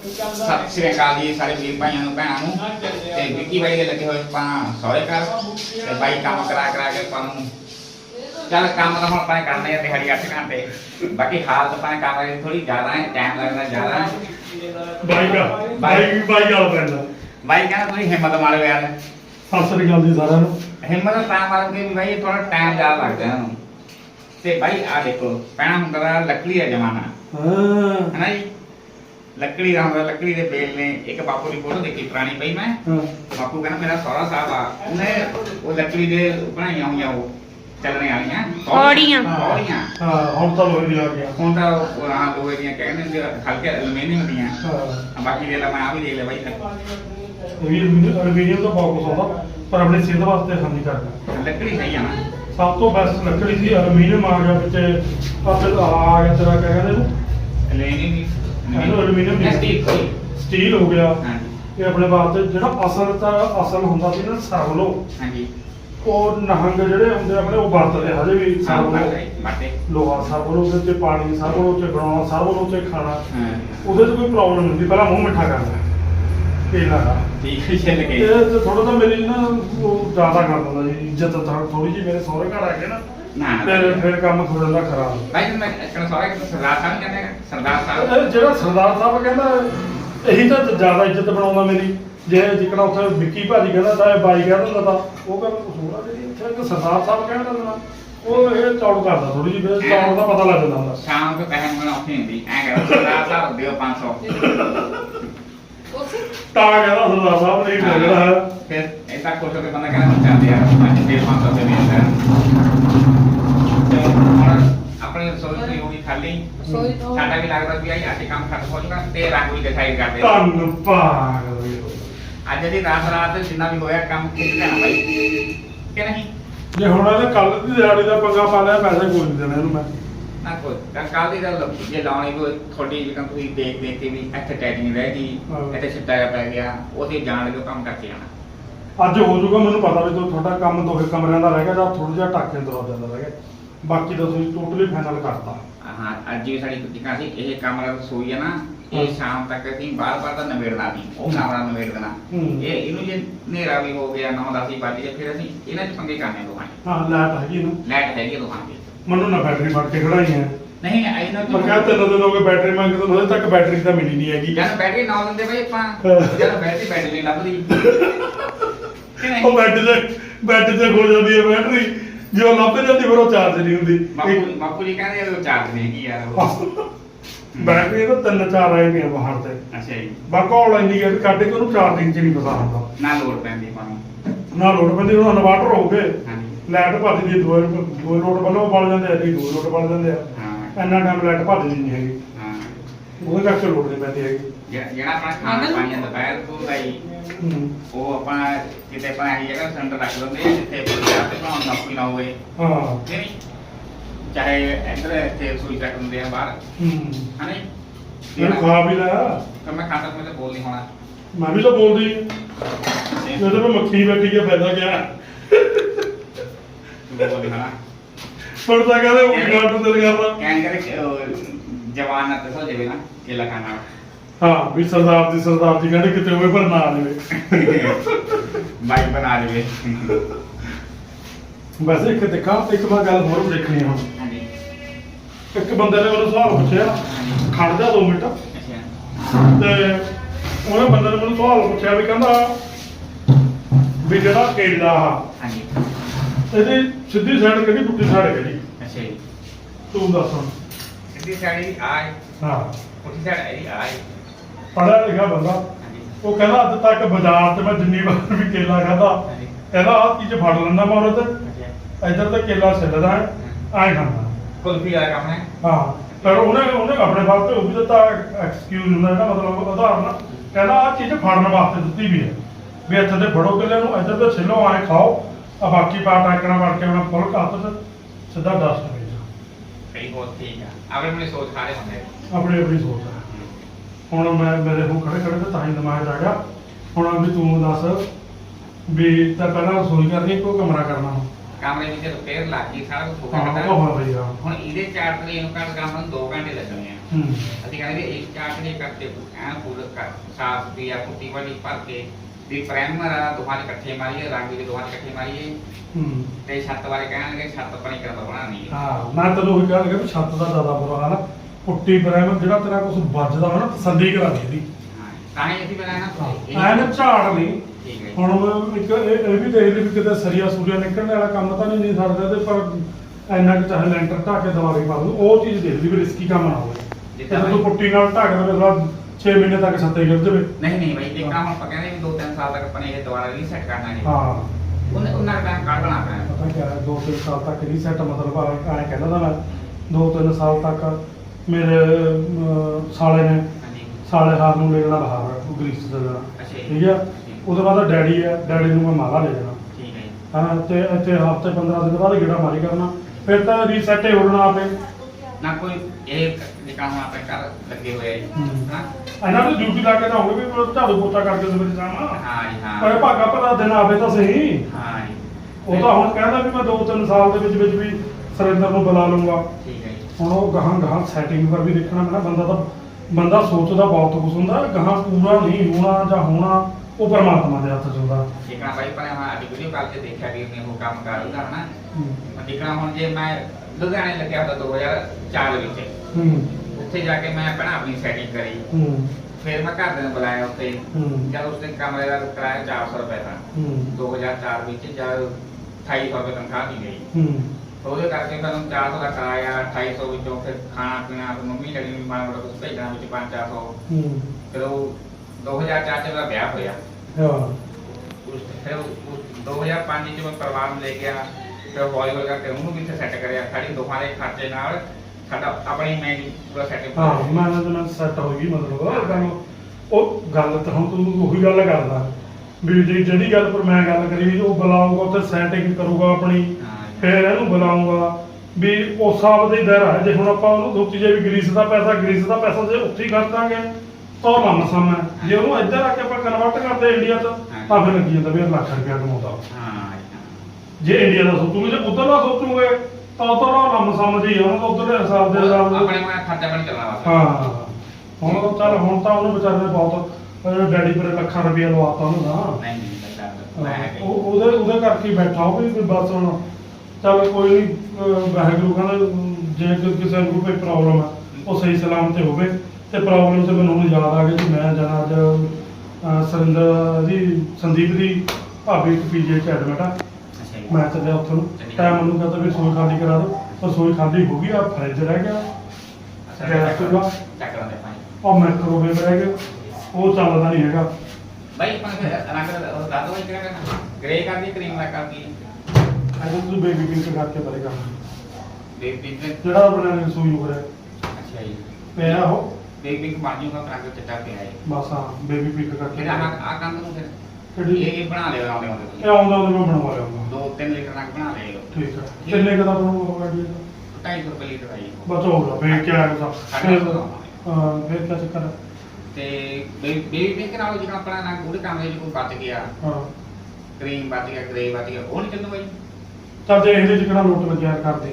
ਸਤਿ ਸ੍ਰੀ ਅਕਾਲ ਜੀ ਸਾਰੇ ਵੀਰ ਭਾਈਆਂ ਨੂੰ ਭੈਣਾਂ ਨੂੰ ਤੇ ਵਿੱਕੀ ਬਾਈ ਦੇ ਲੱਗੇ ਹੋਏ ਆਪਾਂ ਸਹੁਰੇ ਘਰ ਤੇ ਬਾਈ ਕੰਮ ਕਰਾ ਕਰਾ ਕੇ ਆਪਾਂ ਨੂੰ ਚੱਲ ਕੰਮ ਤਾਂ ਹੁਣ ਆਪਾਂ ਨੇ ਕਰਨੇ ਆ ਦਿਹਾੜੀ 8 ਘੰਟੇ ਬਾਕੀ ਹਾਲਤ ਆਪਾਂ ਨੇ ਕੰਮ ਦੀ ਥੋੜੀ ਜ਼ਿਆਦਾ ਹੈ ਟਾਈਮ ਲੱਗਦਾ ਜ਼ਿਆਦਾ ਹੈ ਬਾਈ ਦਾ ਬਾਈ ਬਾਈ ਵਾਲਾ ਪੈਂਦਾ ਬਾਈ ਕਹਿੰਦਾ ਤੁਸੀਂ ਹਿੰਮਤ ਮਾਰੋ ਯਾਰ ਸਤਿ ਸ੍ਰੀ ਅਕਾਲ ਜੀ ਸਾਰਿਆਂ ਨੂੰ ਹਿੰਮਤ ਤਾਂ ਮਾਰੋਗੇ ਵੀ ਬਾਈ ਥੋੜਾ ਟਾਈਮ ਜ਼ਿਆਦਾ ਲੱਗਦਾ ਇਹਨੂੰ ਤੇ ਬਾਈ ਆ ਦੇਖੋ ਪਹਿਣਾ ਹੁੰਦਾ ਲੱਕੜੀ ਦਾ ਜ਼ਮਾਨਾ ਹਾਂ ਹੈ ਨਾ ਜੀ ਲੱਕੜੀ ਦਾ ਹੁੰਦਾ ਲੱਕੜੀ ਦੇ ਬੇਲ ਨੇ ਇੱਕ ਬਾਪੂ ਦੀ ਫੋਟੋ ਦੇਖੀ ਪੁਰਾਣੀ ਪਈ ਮੈਂ। ਹਾਂ। ਬਾਪੂ ਕਹਿੰਦਾ ਮੇਰਾ ਸਹੁਰਾ ਸਾਹਿਬ ਆ। ਉਹਨੇ ਉਹ ਲੱਕੜੀ ਦੇ ਬਣਾਈਆਂ ਹੋਈਆਂ ਉਹ ਚੱਲਣੇ ਵਾਲੀਆਂ। ਪੌੜੀਆਂ। ਪੌੜੀਆਂ। ਹਾਂ ਹੁਣ ਤਾਂ ਲੋਹੀ ਆ ਗਿਆ ਹੁਣ ਤਾਂ ਉਹ ਹਾਂ ਲੋਹੇ ਦੀਆਂ ਕਹਿੰਦੇ ਨੇ ਹਲਕੇ ਐਲੂਮੀਨੀਅਮ ਦੀਆਂ। ਹਾਂ। ਬਾਕੀ ਦੇ ਲਾ ਮੈਂ ਆ ਵੀ ਦੇਖ ਲਿਆ ਬਾਈ। ਵੀ ਅਲਮੀਨੀਅਮ ਦਾ ਬਹੁਤ ਕੁਛ ਆਉਂਦਾ ਪਰ ਆਪਣੇ ਸਿਹਤ ਵਾਸਤੇ ਹਾਨੀਕਾਰਕ ਲੱਕੜੀ ਸਹੀ ਆ ਨਾ। ਸਭ ਤੋਂ ਬੈਸਟ ਲੱਕੜੀ ਸੀ ਅਲਮੀਨੀਅਮ ਆ ਗਿਆ ਵਿੱਚ ਆਪੇ ਆ ਗਿਆ ਤੇਰਾ ਕਹਿੰਦੇ ਇਹਨੂੰ ਐਲੂਮੀਨੀਅਮ ਇਹਨੂੰ ਅਲਮੀਨੀਅਮ ਨਹੀਂ ਸਟੀਲ ਸਟੀਲ ਹੋ ਗਿਆ। ਹਾਂਜੀ। ਇਹ ਆਪਣੇ ਵਾਸਤੇ ਜਿਹੜਾ ਅਸਲ ਤਾਂ ਅਸਲ ਹੁੰਦਾ ਸੀ ਨਾ ਸਰਵਲੋ ਹਾਂਜੀ। ਉਹ ਨਹੰਗ ਜਿਹੜੇ ਹੁੰਦੇ ਆਪਣੇ ਉਹ ਵਰਤਦੇ ਹਜੇ ਵੀ ਸਰਵਲੋ ਲੋਹਾ ਸਰਵਲੋ ਦੇ ਉੱਤੇ ਪਾਣੀ ਸਰਵਲੋ ਤੇ ਬਣਾਉਣਾ ਸਰਵਲੋ ਤੇ ਖਾਣਾ। ਉਹਦੇ 'ਚ ਕੋਈ ਪ੍ਰੋਬਲਮ ਨਹੀਂ ਹੁੰਦੀ। ਪਹਿਲਾਂ ਮੂੰਹ ਮਿੱਠਾ ਕਰਦਾ ਇਹ ਨਾ ਠੀਕ ਹੈ ਚੱਲ ਗਏ। ਇਹ ਥੋੜਾ ਤਾਂ ਮੇਰੀ ਨਾ ਉਹ ਜ਼ਿਆਦਾ ਕਰ ਦਿੰਦਾ ਜੀ ਇੱਜ਼ਤ ਤਾਂ ਥੋੜੀ ਜਿਹੀ ਮੇਰੇ ਸਹੁਰੇ ਘਰ ਆ ਕੇ ਨਾ। ਨਾ ਫਿਰ ਫਿਰ ਕੰਮ ਥੋੜਾ ਜਿਹਾ ਖਰਾਬ। ਬਾਈ ਮੈਂ ਕਿਹੜਾ ਸਹੁਰਾ ਕਿ ਸਰਦਾਰ ਸਾਹਿਬ ਕਹਿੰਦੇ ਆ, ਸਰਦਾਰ ਸਾਹਿਬ। ਇਹ ਜਿਹੜਾ ਸਰਦਾਰ ਸਾਹਿਬ ਕਹਿੰਦਾ ਇਹੀ ਤਾਂ ਜ਼ਿਆਦਾ ਇੱਜ਼ਤ ਬਣਾਉਂਦਾ ਮੇਰੀ। ਜੇ ਜਿਕਣਾ ਉੱਥੇ ਵਿੱਕੀ ਭਾਜੀ ਕਹਿੰਦਾ ਤਾਂ ਇਹ ਬਾਈ ਕਹਿੰਦਾ ਹੁੰਦਾ ਤਾਂ। ਉਹ ਗੱਲ ਕਸੂਰ ਜਿਹੜੀ ਇੱਥੇ ਇੱਕ ਸਰਦਾਰ ਸਾਹਿਬ ਕਹਿੰਦਾ ਨਾ। ਉਹ ਇਹ ਚੌੜ ਕਰਦਾ ਥੋੜੀ ਜਿਹੀ ਫਿਰ ਚੌੜ ਦਾ ਪਤਾ ਲੱਗ ਜਾਂਦਾ। ਹੁੰਦਾ ਸ਼ਾਮ ਨੂੰ ਪੈਸੇ ਮੰਗਣਾ ਔਖੀ ਹੁੰਦੀ ਐ ਕਹਿੰਦਾ ਸਰਦਾਰ ਸਾਹਿਬ ਦਿਓ 500 ਤਾਂ ਕਹਿੰਦਾ ਸਰਦਾਰ ਸਾਹਿਬ ਨੇ ਇਹ ਲੱਗਦਾ ਹੈ। ਫਿਰ ਐਸਾ ਹੋ ਕੇ ਬੰਦਾ ਕਹਿੰਦਾ ਹੁਣ ਚੱਲਦੇ ਯਾਰ ਅੱਜ ਦੇ 500 ਰੁਪਏ ਦੇ ਹੁਣ ਆਪਣੇ ਰਸੋਈ ਦੀ ਹੋਈ ਖਾਲੀ। ਸਾਡਾ ਵੀ ਲੱਗਦਾ ਵੀ ਆਈ ਅਸੀਂ ਕੰਮ ਖਤਮ ਹੋ ਜਾਊਗਾ ਤੇ ਰੰਗੋਲੀ ਦਿਖਾਈ ਕਰਦੇ ਧੰਨ ਭਾਗ ਅੱਜ ਦੀ ਰਾਤ ਰਾਤ ਜਿੰਨਾ ਵੀ ਹੋਇਆ ਕੰਮ ਖਿੱਚ ਲੈਣਾ ਬਾਈ? ਕਿ ਨਹੀਂ? ਜੇ ਹੁਣ ਇਹਨੇ ਕੱਲ ਦੀ ਦਿਹਾੜੀ ਦਾ ਪੰਗਾ ਪਾ ਲਿਆ ਪੈਸੇ ਕੋਈ ਨਹੀਂ ਦੇਣਾ ਇਹਨੂੰ ਮੈਂ। ਨਾ ਕੋਈ। ਕੱਲ ਦੀ ਗੱਲ ਜੇ ਲਾਉਣੀ ਕੋਈ ਥੋੜੀ ਜਿਹੀ ਤੁਸੀਂ ਦੇਖ ਦੇਖ ਕੇ ਵੀ ਇੱਥੇ ਟੈਟਿੰਗ ਰਹਿ ਗਈ ਹਾਂ। ਇੱਥੇ ਛਿੱਟਾ ਜਿਹਾ ਪੈ ਗਿਆ ਉਹਦੇ ਜਾਣ ਲੱਗੋ ਕੰਮ ਕਰਕੇ ਆਣਾ ਅੱਜ ਹੋ ਜਾਊਗਾ ਮੈਨੂੰ ਪਤਾ ਵੀ ਤੁਹਾ- ਤੁਹਾਡਾ ਕੰਮ ਦੋਹੇ ਕਮਰਿਆਂ ਦਾ ਰਹਿ ਗਿਆ ਜਾਂ ਥੋੜਾ ਜਿਹਾ ਟਾਕੇ ਦਰਵਾਜ਼ਿਆਂ ਦਾ ਰਹਿ ਗਿਆ। ਬਾਕੀ ਤਾਂ ਤੁਸੀਂ ਟੋਟਲੀ ਫਾਈਨਲ ਕਰਤਾ। ਹਾਂ ਅੱਜ ਵੀ ਸਾਡੀ ਕੁੱਤਿਕਾ ਸੀ ਇਹ ਕਮਰਾ ਰਸੋਈ ਹੈ ਨਾ ਹਾਂ। ਇਹ ਸ਼ਾਮ ਤੱਕ ਅਸੀਂ ਬਾਰ ਬਾਰ ਤਾਂ ਨਵੇੜਨਾ ਨਹੀਂ ਉਹ। ਕਮਰਾ ਨਵੇੜ ਦੇਣਾ। ਹੂੰ। ਇਹ ਇਹਨੂੰ ਜੇ ਹਨੇਰਾ ਵੀ ਹੋ ਗਿਆ 9 10 ਵੱਜ ਗਏ ਫਿਰ ਅਸੀਂ ਇਹਨਾਂ 'ਚ ਪੰਗੇ ਕਰਨੇ ਦੋਹਾਂ ਨੇ। ਹਾਂ ਲੈਟ ਹੈਗੀ ਇਹਨੂੰ। ਲਾਈਟ ਹੈਗੀ ਆ ਦੋਹਾਂ ਦੀ। ਮੈਨੂੰ ਨਾ ਬੈਟਰੀ ਫੜ ਕੇ ਖੜਾਈ ਹੈ। ਨਹੀਂ ਇਹਨਾਂ ਮੈਂ ਕਿਹਾ ਤਿੰਨ ਦਿਨ ਹੋ ਗਏ ਬੈਟਰੀ ਮੰਗ ਤੋਂ ਹਜੇ ਤੱਕ ਬੈਟਰੀ ਤਾਂ ਮਿਲੀ ਨਹੀਂ ਹੈਗੀ। ਜਦ ਬੈਟਰੀ ਨਾ ਦਿੰਦੇ ਬਈ ਆਪਾਂ। ਜਦ ਬੈਟਰੀ ਬੈਟਰੀ ਨਹੀਂ ਲੱਭਦੀ। ਕਿ ਨਹੀਂ? ਉਹ ਬੈਟਰੀ ਤੇ ਬੈਟਰੀ ਤੇ ਖੋ ਜਾਂਦੀ ਹੈ ਬੈਟਰੀ ਜੇ ਉਹ ਲੱਭ ਜਾਂਦੀ ਫਿਰ ਉਹ ਚਾਰਜ ਨਹੀਂ ਹੁੰਦੀ। ਬਾਪੂ ਬਾਪੂ ਜੀ ਕਹਿੰਦੇ ਉਹ ਚਾਰਜ ਨਹੀਂ ਹੈਗੀ ਯਾਰ ਉਹ। ਬੈਟਰੀ ਤਾਂ ਤਿੰਨ ਚਾਰ ਆਏ ਪਈਆਂ ਬਾਹਰ ਤੇ। ਅੱਛਾ ਜੀ। ਬਾਕਾ ਉਹ ਇੰਡੀਕੇਟਰ ਕੱਢ ਕੇ ਉਹਨੂੰ ਚਾਰਜਿੰਗ 'ਚ ਨਹੀਂ ਫਸਾ ਹੁੰਦਾ। ਨਾ ਲੋਡ ਪੈਂਦੀ ਆਪਾਂ ਨੂੰ। ਨਾ ਲੋਡ ਪੈਂਦੀ ਉਹ ਇਨਵਰਟਰ ਹੋ ਗਏ। ਹਾਂਜੀ। ਲਾਈਟ ਭੱਜਦੀ ਹੈ, ਦੋ ਦੋ ਲੋਡ ਵੱਲੋਂ ਬਲ ਜਾਂਦੇ ਆ ਜੀ ਦੋ ਲੋਡ ਬਲ ਜਾਂਦੇ ਆ। ਹਾਂ। ਇੰਨਾ ਟਾਈਮ ਲਾਈਟ ਭੱਜਦੀ ਨਹੀਂ ਹੈਗੀ। ਹਾਂ। ਉਹਦੇ ਕਰਕੇ ਲੋਡ ਨਹੀਂ ਪੈਂਦੀ ਹੈਗੀ। ਜਿਹੜਾ ਜਿਹੜਾ ਆਪਣਾ ਖਾਣਾ ਪਾਣੀ ਦਾ ਦੁਪਹਿਰ ਤੋਂ ਦਾ ਹੀ ਹੂੰ। ਉਹ ਆਪਾਂ ਕਿਤੇ ਆਪਾਂ ਇਹੀ ਜਗ੍ਹਾ ਸਿਲੰਡਰ ਰੱਖ ਲੈਂਦੇ ਆ ਜਿੱਥੇ ਪੰਜਾਬ ਤੇ ਬਣਾਉਣ ਦਾ ਕੋਈ ਨਾ ਹੋਵੇ। ਹਾਂ। ਚਾਹੇ ਇੱਧਰ ਇੱਥੇ ਸੂਈ ਰੱਖ ਦਿੰਦੇ ਆ ਬਾਹਰ। ਹੂੰ। ਹਨੇ ਇਹ ਖਾ ਵੀ ਲਿਆ। ਤਾਂ ਮੈਂ ਖਾਤਾ ਮੈਂ ਤਾਂ ਬੋਲ ਨਹੀਂ ਹੋਣਾ। ਮੈਂ ਵੀ ਤਾਂ ਬੋਲਦੀ। ਵਿੱਚ ਮੱਖੀ ਬੈਠੀ ਹੈ ਫਾਇਦਾ ਕਿਆ? ਬੋਲ ਹੋਣਾ ਪਰ ਤਾਂ ਕਹਿੰਦੇ ਉਹ ਗਾਂਟੂ ਤੇ ਕਰਦਾ ਕਹਿਣ ਕਰੇ ਕਿ ਉਹ ਜਵਾਨ ਤੇ ਸੋ ਜਾਵੇ ਨਾ ਕੇਲਾ ਖਾਣਾ ਹਾਂ ਵੀ ਸਰਦਾਰ ਦੀ ਸਰਦਾਰ ਜੀ ਕਹਿੰਦੇ ਕਿਤੇ ਹੋਏ ਪਰ ਨਾ ਆ ਜਾਵੇ ਬਾਈ ਬਣਾ ਦੇਵੇ। ਵੈਸੇ ਇੱਕ ਦੇਖਾਂ ਇੱਕ ਮੈਂ ਗੱਲ ਹੋਰ ਦੇਖਣੀ ਹੁਣ ਇੱਕ ਬੰਦੇ ਨੇ ਮੈਨੂੰ ਸਵਾਲ ਪੁੱਛਿਆ ਖੜ ਜਾ 2 ਮਿੰਟ। ਤੇ ਉਹਨੇ ਬੰਦੇ ਨੇ ਮੈਨੂੰ ਸਵਾਲ ਪੁੱਛਿਆ ਵੀ ਕਹਿੰਦਾ ਵੀ ਜਿਹੜਾ ਕੇਲਾ ਆ ਇਹਦੀ ਸਿੱਧੀ ਸਾਈਡ ਕਿਹੜੀ ਟੁੱਟੀ ਸਾਈਡ ਕਿਹੜੀ? ਅੱਛਾ ਜੀ। ਤੂੰ ਦੱਸ ਹੁਣ। ਸਿੱਧੀ ਸਾੜੀ ਆਏ ਹਾਂ। ਪੁੱਠੀ ਸਾੜੀ ਇਹਦੀ ਆਏ ਪੜਿਆ ਲਿਖਿਆ ਬੰਦਾ। ਹਾਂਜੀ। ਉਹ ਕਹਿੰਦਾ ਅੱਜ ਤੱਕ ਬਾਜ਼ਾਰ 'ਚ ਮੈਂ ਜਿੰਨੀ ਵਾਰ ਵੀ ਕੇਲਾ ਖਾਦਾ ਹਾਂਜੀ। ਕਹਿੰਦਾ ਆਹ ਚੀਜ਼ ਫੜ ਲੈਂਦਾ ਮੈਂ ਉਹਦੇ ਅੱਛਾ। ਤੇ ਇੱਧਰ ਤੇ ਕੇਲਾ ਛਿੱਲਦਾ ਹੈ। ਐਂ ਖਾਂਦਾ। ਕੁਲਫੀ ਵਾਲਾ ਕੰਮ ਹੈ। ਹਾਂ। ਪਰ ਉਹਨੇ ਉਹਨੇ ਆਪਣੇ ਵਾਸਤੇ ਉਹ ਵੀ ਦਿੱਤਾ ਐਕਸਕਿਊਜ਼ ਹੁੰਦਾ ਇਹਦਾ ਮਤਲਬ ਉਦਾਹਰਨ। ਕਹਿੰਦਾ ਆਹ ਚੀਜ਼ ਫੜਨ ਵਾਸਤੇ ਦਿੱਤੀ ਵੀ ਹੈ। ਵੀ ਇੱਥੇ ਤੇ ਫੜੋ ਕੇਲੇ ਨੂੰ ਇੱਧਰ ਤੇ ਛਿੱਲੋ ਐਂ ਖਾਓ। ਆ ਬਾਕੀ ਪਾਰਟ ਆਕਣਾ ਵੜ ਕੇ ਉਹਨਾਂ ਫੁੱਲ ਹੱਥ ਤੇ ਸਿੱਧਾ ਡਸਟ ਵਿੱਚ। ਕਈ ਬਹੁਤ ਠੀਕ ਆ। ਆਪਣੇ ਆਪਣੇ ਸੋਚ ਖਾਰੇ ਹੁੰਦੇ ਆ। ਆਪਣੀ ਆਪਣੀ ਸੋਚ ਹੈ ਹੁਣ ਮੈਂ ਮੇਰੇ ਨੂੰ ਖੜੇ ਖੜੇ ਤੇ ਤਾਂ ਹੀ ਦਿਮਾਗ 'ਚ ਆ ਗਿਆ। ਹੁਣ ਵੀ ਤੂੰ ਦੱਸ ਵੀ ਤਾਂ ਪਹਿਲਾਂ ਰਸੋਈ ਕਰਨੀ ਕੋਈ ਕਮਰਾ ਕਰਨਾ। ਕਮਰੇ ਵਿੱਚ ਰਿਪੇਅਰ ਲੱਗ ਗਈ ਸਾਰਾ ਕੁਝ ਹੋ ਹਾਂ ਗਿਆ ਉਹ ਹੋਇਆ ਬਈ ਹਾਂ ਹੁਣ ਇਹਦੇ ਚਾਰਟ ਤੇ ਇਹਨੂੰ ਕੱਟ ਕੰਮ ਨੂੰ 2 ਘੰਟੇ ਲੱਗਣੇ ਆ। ਹੂੰ। ਅਸੀਂ ਕਹਿੰਦੇ ਵੀ ਇੱਕ ਚਾਰਟ ਦੇ ਕਰਕੇ ਐਨ ਪੂਰਾ ਕਰ ਸਾਫ਼ ਵੀ ਆ ਪੁੱਟੀ ਵਾਲੀ ਭਰ ਕੇ ਵੀ ਪ੍ਰਾਈਮਰ ਆ ਦੋਹਾਂ ਦੇ ਇਕੱਠੇ ਮਾਰੀਏ ਰੰਗ ਵੀ ਦੋਹਾਂ ਦੇ ਇਕੱਠੇ ਮਾਰੀਏ। ਹੂੰ। ਤੇ ਛੱਤ ਬਾਰੇ ਕਹਿਣਗੇ ਛੱਤ ਆਪਣੀ ਕਰਦਾ ਬਣਾਉਣੀ ਹੈ। ਹਾਂ ਮੈਂ ਤੈਨੂੰ ਉਹੀ ਕਹਿਣ ਲੱਗਾ ਵੀ ਛੱਤ ਦਾ ਜ਼ਿਆਦਾ ਬੁਰਾ ਹਾਲ ਆ। ਪੁੱਟੀ ਪ੍ਰਾਈਮਰ ਜਿਹੜਾ ਤੇਰਾ ਕੁਝ ਵੱਜਦਾ ਨਾ ਤਸੱਲੀ ਕਰਾ ਦੇ ਇਹਦੀ। ਹਾਂ ਤਾਂ ਹੀ ਅਸੀਂ ਬਣਾਇਆ ਨਾ। ਐਨ ਝਾੜ ਨਹੀਂ ਠੀਕ ਹੈ ਹੁਣ ਮੈਂ ਇੱਕ ਇਹ ਇਹ ਵੀ ਦੇਖ ਲਈ ਵੀ ਕਿਤੇ ਸਰੀਆ ਸੂਰੀਆ ਨਿਕਲਣ ਵਾਲਾ ਕੰਮ ਤਾਂ ਨਹੀਂ ਨਹੀਂ ਸਕਦਾ ਤੇ ਪਰ ਇੰਨਾ ਕਿ ਚਾਹੇ ਲੈਂਟਰ ਢਾਹ ਕੇ ਦਵਾਈ ਪਾ ਦੂੰ ਉਹ ਚੀਜ਼ ਦੇਖ ਲਈ ਵੀ ਰਿਸਕੀ ਕੰਮ ਨਾ ਹੋਵੇ। ਜਿੱਦਾਂ ਜਦੋਂ ਤੂੰ ਪੁੱਟੀ ਨਾਲ ਢਾਹ ਕੇ ਤੇ 6 ਮਹੀਨੇ ਤੱਕ ਛੱਤੇ ਗਿਰ ਜਾਵੇ ਨਹੀਂ ਨਹੀਂ ਭਾਈ ਦੇਖਣਾ ਹੁਣ ਆਪਾਂ ਕਹਿੰਦੇ ਵੀ 2-3 ਸਾਲ ਤੱਕ ਆਪਾਂ ਨੇ ਇਹ ਦੁਬਾਰਾ ਰੀਸੈਟ ਕਰਨਾ ਹੈ ਹਾਂ। ਉਹਨੇ ਉਹਨਾਂ ਦਾ ਟਾਈਮ ਕੱਢਣਾ ਪੈਣਾ ਪਤਾ ਕੀ ਹੈ ਦੋ ਤਿੰਨ ਸਾਲ ਤੱਕ ਰੀਸੈਟ ਮਤਲਬ ਆ ਐਂ ਕਹਿੰਦਾ ਤਾਂ ਮੈਂ ਦੋ ਤਿੰਨ ਸਾਲ ਤੱਕ ਮੇਰੇ ਅਮ, ਸਾਲੇ ਨੇ ਹਾਂਜੀ। ਸਾਲੇ ਹਾਰ ਨੂੰ ਲੈ ਜਾਣਾ ਬਾਹਰ ਗ੍ਰੀਸ ਦਾ ਜਾਣਾ ਅੱਛਾ ਜੀ। ਠੀਕ ਹੈ? ਉਹਦੇ ਬਾਅਦ ਡੈਡੀ ਹੈ ਡੈਡੀ ਨੂੰ ਮੈਂ ਮਾਲਾ ਲੈ ਜਾਣਾ। ਠੀਕ ਹੈ ਜੀ। ਹਾਂ ਤੇ ਇੱਥੇ ਹਫ਼ਤੇ 15 ਦਿਨ ਬਾਅਦ ਗੇੜਾ ਮਾਰੀ ਕਰਨਾ। ਫਿਰ ਤਾਂ ਰੀਸੈਟ ਹੀ ਹੋਣਾ ਆਪੇ। ਨਾ ਕੋਈ ਇਹ ਜਿਕਾ ਹੁਣ ਘਰ ਲੱਗੇ ਹੋਏ ਆ ਜੀ। ਇਹਨਾਂ ਨੂੰ ਡਿਊਟੀ ਲਾ ਕੇ ਜਾਉਂਗੇ ਵੀ ਮੈਂ ਝਾੜੂ ਪੋਚਾ ਕਰਕੇ ਸਵੇਰੇ ਜਾਵਾਂ ਹਾਂ ਜੀ ਹਾਂ। ਪਰ ਭਾਗਾ ਭਲਾ ਦਿਨ ਆਵੇ ਤਾਂ ਸਹੀ। ਹਾਂ ਜੀ ਉਹ ਤਾਂ ਹੁਣ ਕਹਿੰਦਾ ਵੀ ਮੈਂ ਦੋ ਤਿੰਨ ਸਾਲ ਦੇ ਵਿੱਚ ਵਿੱਚ ਵੀ ਸਰਿੰਦਰ ਨੂੰ ਬੁਲਾ ਲੂੰਗਾ ਠੀਕ ਹੈ ਜੀ। ਹੁਣ ਉਹ ਗਾਹਾਂ ਗਾਹਾਂ ਸੈਟਿੰਗ ਪਰ ਵੀ ਦੇਖਣਾ ਪੈਣਾ ਬੰਦਾ ਤਾਂ ਬੰਦਾ ਸੋਚਦਾ ਬਹੁਤ ਕੁਝ ਹੁੰਦਾ ਗਾਹਾਂ ਪੂਰਾ ਨਹੀਂ ਹੋਣਾ ਜਾਂ ਹੋਣਾ ਉਹ ਪਰਮਾਤਮਾ ਦੇ ਹੱਥ 'ਚ ਹੁੰਦਾ। ਜਿਕਾ ਭਾਈ ਪਰ ਹਾਂ ਅੱਜ ਵੀਡੀਓ ਕਾਲ ਤੇ ਦੇਖਿਆ ਵੀ ਉਹਨੇ ਉਹ ਕੰਮ ਕਰਦਾ ਹਨਾ। ਹੂੰ। ਜਿਕਾ ਹੁਣ ਜੇ ਮੈਂ ਲੁਧਿਆਣੇ ਲੱਗਿਆ ਤਾਂ 2004 ਵਿੱਚ ਹੂੰ। ਉੱਥੇ ਜਾ ਕੇ ਮੈਂ ਆਪਣਾ ਆਪਣੀ ਸੈਟਿੰਗ ਕਰੀ। ਹੂੰ। ਫਿਰ ਮੈਂ ਘਰ ਦੇ ਨੂੰ ਬੁਲਾਇਆ ਉੱਥੇ ਹੂੰ। ਜਦ ਉਸਨੇ ਕਮਰੇ ਦਾ ਕਿਰਾਇਆ 400 ਰੁਪਏ ਦਾ। ਹੂੰ। 2004 ਵਿੱਚ ਜਦ 2800 ਰੁਪਏ ਤਨਖਾਹ ਦੀ ਗਈ। ਹੂੰ। ਉਹਦੇ ਕਰਕੇ ਮੈਨੂੰ 400 ਦਾ ਕਿਰਾਇਆ 2800 ਵਿੱਚੋਂ ਫਿਰ ਖਾਣਾ ਪੀਣਾ ਫਿਰ ਮੰਮੀ ਡੈਡੀ ਨੂੰ ਮਾੜਾ ਮੋਟਾ ਕੁਝ ਭੇਜਣਾ ਵਿੱਚ 500 ਹੂੰ। ਫਿਰ ਉਹ 2004 ਚ ਮੇਰਾ ਵਿਆਹ ਹੋਇਆ। ਹਾਂ। ਉਸ ਫਿਰ ਉਸ 2005 ਚ ਮੈਂ ਪਰਿਵਾਰ ਨੂੰ ਲੈ ਗਿਆ ਫਿਰ ਹੌਲੀ ਕਰਕੇ ਉਹਨੂੰ ਵੀ ਇੱਥੇ ਸੈੱਟ ਕਰਿਆ। ਸਾਡੀ ਦੋਹਾਂ ਦੇ ਖਰਚੇ ਨਾਲ ਸਾਡਾ ਆਪਣੀ ਮੈਂ ਪੂਰਾ ਸੈਟਅਪ ਹਾਂ ਮੈਨੇਜਮੈਂਟ ਸੈੱਟ ਹੋ ਗਈ ਮਤਲਬ ਉਹ ਗੱਲ ਉਹ ਗੱਲ ਤਾਂ ਹੁਣ ਤੂੰ ਉਹੀ ਗੱਲ ਕਰਦਾ। ਵੀ ਜਿਹੜੀ ਜਿਹੜੀ ਗੱਲ ਪਰ ਮੈਂ ਗੱਲ ਕਰੀ ਵੀ ਉਹ ਬੁਲਾਊਗਾ ਉੱਥੇ ਸੈਟਿੰਗ ਕਰੂਗਾ ਆਪਣੀ ਫਿਰ ਇਹਨੂੰ ਬੁਲਾਊਗਾ। ਵੀ ਉਸ ਹਿਸਾਬ ਦੇ ਦਰ ਹੈ ਜੇ ਹੁਣ ਆਪਾਂ ਉਹਨੂੰ ਸੋਚੀ ਜੇ ਵੀ ਗ੍ਰੀਸ ਦਾ ਪੈਸਾ ਗ੍ਰੀਸ ਦਾ ਪੈਸਾ ਜੇ ਉੱਥੇ ਹੀ ਖਰਚਾਂਗੇ ਤਾਂ ਉਹ ਲੰਮ ਸਮ ਹੈ। ਜੇ ਉਹਨੂੰ ਇੱਧਰ ਆ ਕੇ ਆਪਾਂ ਕਨਵਰਟ ਕਰਦੇ ਇੰਡੀਆ 'ਚ ਤਾਂ ਫਿਰ ਲੱਗੀ ਜਾਂਦਾ ਵੀ ਲੱਖ ਰੁਪਇਆ ਕਮਾਉਂਦਾ। ਹਾਂ ਜੇ ਇੰਡੀਆ ਦਾ ਸੋਚੂਗੇ ਜੇ ਉੱਧਰ ਦਾ ਸੋਚੂਗੇ ਤਾਂ ਉੱਧਰ ਲੰਮ ਸਮ ਜੀ ਉਹਨਾਂ ਦਾ ਉੱਧਰ ਦੇ ਹਿਸਾਬ ਦੇ ਹਿਸਾਬ ਨਾਲ। ਆਪਣੇ ਮੈਂ ਖਰਚਾ ਪਾਣੀ ਚੱਲਣਾ ਵਾ। ਹਾਂ। ਹੁਣ ਉਹ ਚੱਲ ਹੁਣ ਤਾਂ ਉਹਨੂੰ ਵਿਚਾਰੇ ਨੇ ਬਹੁਤ ਡੈਡੀ ਪਰ ਲੱਖਾਂ ਰੁਪਇਆ ਲਵਾਤਾ ਉਹਨੂੰ ਨਾ। ਨਹੀਂ ਨਹੀਂ ਮੈਂ ਹਾਂ, ਉਹ ਉਹਦੇ ਉਹਦੇ ਕਰਕੇ ਹੀ ਬੈਠਾ ਉਹ ਵੀ ਬਸ ਹੁਣ ਚੱਲ ਕੋਈ ਨਹੀਂ ਵਾਹਿਗੁਰੂ ਕਹਿੰਦਾ ਅਮ, ਜੇ ਕੋਈ ਕਿਸੇ ਨੂੰ ਕੋਈ ਪ੍ਰੋਬਲਮ ਹੈ ਉਹ ਸਹੀ ਸਲਾਮ ਤੇ ਹੋਵੇ। ਤੇ ਪ੍ਰੋਬਲਮ ਤੇ ਮੈਨੂੰ ਹੁਣ ਯਾਦ ਆ ਗਿਆ ਜੀ ਮੈਂ ਜਾਣਾ ਅੱਜ ਅਹ, ਸਰਿੰਦਰ ਦੀ ਸੰਦੀਪ ਦੀ ਭਾਬੀ ਇੱਕ ਪੀਜੀ ਚ ਐਡਮਿਟ ਆ। ਮੈਂ ਚੱਲਿਆ ਉੱਥੇ ਨੂੰ। ਟਾਈਮ ਮੈਨੂੰ ਕਹਿੰਦਾ ਵੀ ਰਸੋਈ ਖਾਲੀ ਕਰਾ ਦਿਓ। ਰਸੋਈ ਖਾਲੀ ਹੋ ਗਈ ਆ ਫਰਿੱਜ ਰਹਿ ਗਿਆ। ਅੱਛਾ, ਗੈਸ ਚੁੱਲ੍ਹਾ। ਚੱਕ ਲਾਂਦੇ ਭਾਈ ਉਹ ਮਾਈਕ੍ਰੋਵੇਵ ਰਹਿ ਗਿਆ। ਉਹ ਚੱਲਦਾ ਨਹੀਂ ਹੈਗਾ। ਭਾਈ ਆਪਾਂ ਫਿਰ ਰੰਗ ਦਾ ਦੋ ਕਿਹੜਾ ਕਰਨਾ। ਗ੍ਰੇ ਕਰਦੀ ਕਰੀਮ ਦਾ ਕਰਦੀ? ਅਜੇ ਤੁਸੀਂ ਬੇਬੀ ਪਿੰਕ ਕਰਕੇ ਪਰੇ ਕਰ ਬੇਬੀ ਪਿੰਕ ਜਿਹੜਾ ਆਪਣੇ ਰਸੋਈ ਹੋ ਰਿਹਾ। ਅੱਛਾ ਜੀ। ਪਿਆ ਉਹ। ਬੇਬੀ ਪਿੰਕ ਬਣ ਜੂਗਾ ਰੰਗ ਚਿੱਟਾ ਪਿਆ ਹੈ ਬਸ ਹਾਂ ਬੇਬੀ ਪਿੰਕ ਕਰਕੇ ਫਿਰ ਆਹ ਆ ਕੰਮ ਨੂੰ ਫਿਰ ਇਹ ਇਹ ਬਣਾ ਲਿਓ ਆਉਂਦੇ ਆਉਂਦੇ ਇਹ। ਆਉਂਦਾ ਉਹਨੂੰ ਮੈਂ ਬਣਵਾ ਲਿਆਉਂਗਾ ਦੋ ਤਿੰਨ ਲੀਟਰ ਰੰਗ ਬਣਾ ਲਿਓ। ਠੀਕ ਹੈ ਕਿੰਨੇ ਕਦਾ ਬਣੂਗਾ ਗਾੜੀ ਦਾ 250 ਰੁਪਏ ਲੀਟਰ ਆਈ ਬਸ ਹੋ ਗਿਆ ਫੇਰ ਕੀ ਸਾ ਸਾਡੇ ਕੋਲ ਹਾਂ ਫੇਰ ਕੀ ਚੱਕਰ ਹੈ? ਤੇ ਬੇਬੀ ਪਿੰਕ ਨਾਲ ਜਿਹੜਾ ਆਪਣਾ ਰੰਗ ਉਹਦੇ ਕਮਰੇ 'ਚ ਕੋਈ ਬਚ ਗਿਆ। ਹਾਂ। ਕਰੀਮ ਬਚ ਗਿਆ ਗ੍ਰੇ ਬਚ ਗਿਆ ਉਹ ਨਹੀਂ ਚੱਲੂ ਬਾਈ ਤਾਂ ਜੇ ਇਹਦੇ ਚ ਕਿਹੜਾ ਲੋਟ ਲੱਗਿਆ ਕਰ ਦੇ।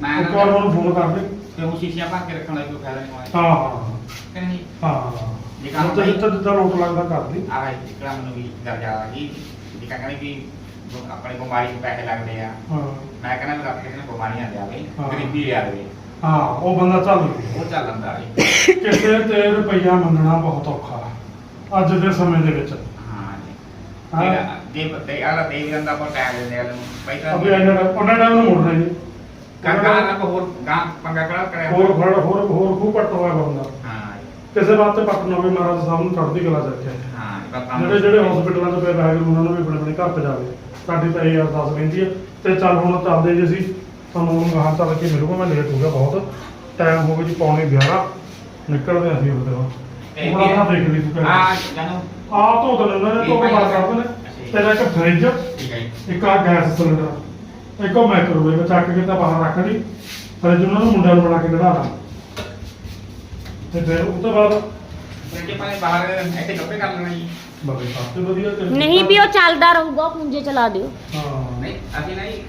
ਮੈਂ ਇੱਕ ਵਾਰ ਉਹਨੂੰ ਫੋਨ ਕਰ ਦੇ। ਤੇ ਉਹ ਸ਼ੀਸ਼ੀਆਂ ਭਰ ਕੇ ਰੱਖਣ ਦਾ ਕੋਈ ਫਾਇਦਾ ਨਹੀਂ ਹੋਇਆ ਹਾਂ ਹਾਂ ਕਿ ਨਹੀਂ? ਹਾਂ। ਜਿਹੜਾ ਮੈਨੂੰ ਵੀ ਦਰਜਾ ਆ ਗਈ ਕਹਿੰਦੇ ਵੀ ਆਪਣੇ ਬਿਮਾਰੀ ਨੂੰ ਪੈਸੇ ਲੱਗਦੇ ਆ ਹਾਂ ਮੈਂ ਕਹਿੰਦਾ ਵੀ ਰੱਬ ਕਿਸੇ ਨੂੰ ਬਿਮਾਰੀ ਨਾ ਦੇਵੇ ਹਾਂ। ਗਰੀਬੀ ਆ ਜਾਵੇ ਹਾਂ ਉਹ ਬੰਦਾ ਚੱਲ ਗਿਆ ਉਹ ਚੱਲ ਲੰਦਾ ਜੀ ਕਿਸੇ ਤੇ ਰੁਪਈਆ ਮੰਨਣਾ ਬਹੁਤ ਔਖਾ ਅੱਜ ਦੇ ਸਮੇਂ ਦੇ ਵਿੱਚ ਹਾਂ ਜੀ ਹਾਂ। ਜਿਹੜਾ ਜੇ ਤੇ ਆਲਾ ਦੇ ਵੀ ਰੰਦਾ ਪਰ ਟਾਈਮ ਦਿੰਦੇ ਆ ਨੂੰ ਪਹਿਲਾਂ ਅਬੇ ਇਹਨਾਂ ਦਾ ਉਹਨਾਂ ਟਾਈਮ ਨੂੰ ਮੁੜਨਾ ਨਹੀਂ ਕਾਕਾ ਨਾ ਹੋਰ ਗਾਂ ਪੰਗਾ ਕਰਾ ਕਰਿਆ ਹੋਰ ਹੋਰ ਹੋਰ ਖੂ ਪੱਟ ਹੋਇਆ ਬੰਦਾ ਕਿਸੇ ਵਾਸਤੇ ਪੱਟ ਨਾ ਹੋਵੇ ਮਹਾਰਾਜ ਸਾਹਿਬ ਨੂੰ ਚੜ੍ਹਦੀ ਕਲਾ ਚ ਰੱਖਿਆ। ਹਾਂ ਜਿਹੜੇ ਜਿਹੜੇ ਹਸਪੀਟਲਾਂ 'ਚ ਪਏ ਵਾਹਿਗੁਰੂ ਉਹਨਾਂ ਨੂੰ ਵੀ ਆਪਣੇ ਆਪਣੇ ਘਰ ਪਜਾਵੇ। ਸਾਡੀ ਤਾਂ ਇਹ ਅਰਦਾਸ ਬੇਨਤੀ ਹੈ। ਤੇ ਚੱਲ ਹੁਣ ਚੱਲਦੇ ਜੀ ਅਸੀਂ। ਤੁਹਾਨੂੰ ਹੁਣ ਗਾਹਾਂ ਚੱਲ ਕੇ ਮਿਲੂਗਾ ਮੈਂ ਲੇਟ ਹੋ ਗਿਆ ਬਹੁਤ। ਟਾਈਮ ਹੋ ਗਿਆ ਜੀ ਪੌਣੇ 11 ਨਿਕਲਦੇ ਅਸੀਂ ਉਹਦੇ ਹੁਣ ਹੁਣ ਆਪਾਂ ਦੇਖ ਲਈ ਤੂੰ ਆ ਜਾਨੋ ਆ ਧੋ ਦੇ ਉਹਨਾਂ ਨੇ ਧੋ ਕੇ ਬਾਹਰ ਕਰਦੇ ਨੇ ਤੇਰਾ ਇੱਕ ਫ੍ਰਿਜ ਠੀਕ ਹੈ। ਇੱਕ ਆ ਗੈਸ ਸਿਲੰਡਰ ਇੱਕ ਉਹ ਮਾਈਕ੍ਰੋਵੇਵ ਚੱਕ ਕੇ ਤਾਂ ਬਾਹਰ ਰੱਖ ਲਈ। ਫ੍ਰਿਜ ਉਹਨਾਂ ਨੂੰ ਮੁੰਡਿਆਂ ਨੂੰ ਬਣਾ ਕੇ ਕਢਾਣਾ ਤੇ ਫਿਰ ਉਸ ਤੋਂ ਬਾਅਦ ਜੇ ਪਾਣੇ ਬਾਹਰ ਇੱਥੇ ਕੱਪੜੇ ਕਰ ਲੈਣਾ ਜੀ। ਬੜੇ ਸਭ ਤੋਂ ਵਧੀਆ ਤੇ ਨਹੀਂ ਵੀ ਉਹ ਚੱਲਦਾ ਰਹੂਗਾ ਉਹ ਪੁੰਜੇ ਚਲਾ ਦਿਓ। ਹਾਂ। ਨਹੀਂ ਨਹੀਂ ਅਸੀਂ ਨਹੀਂ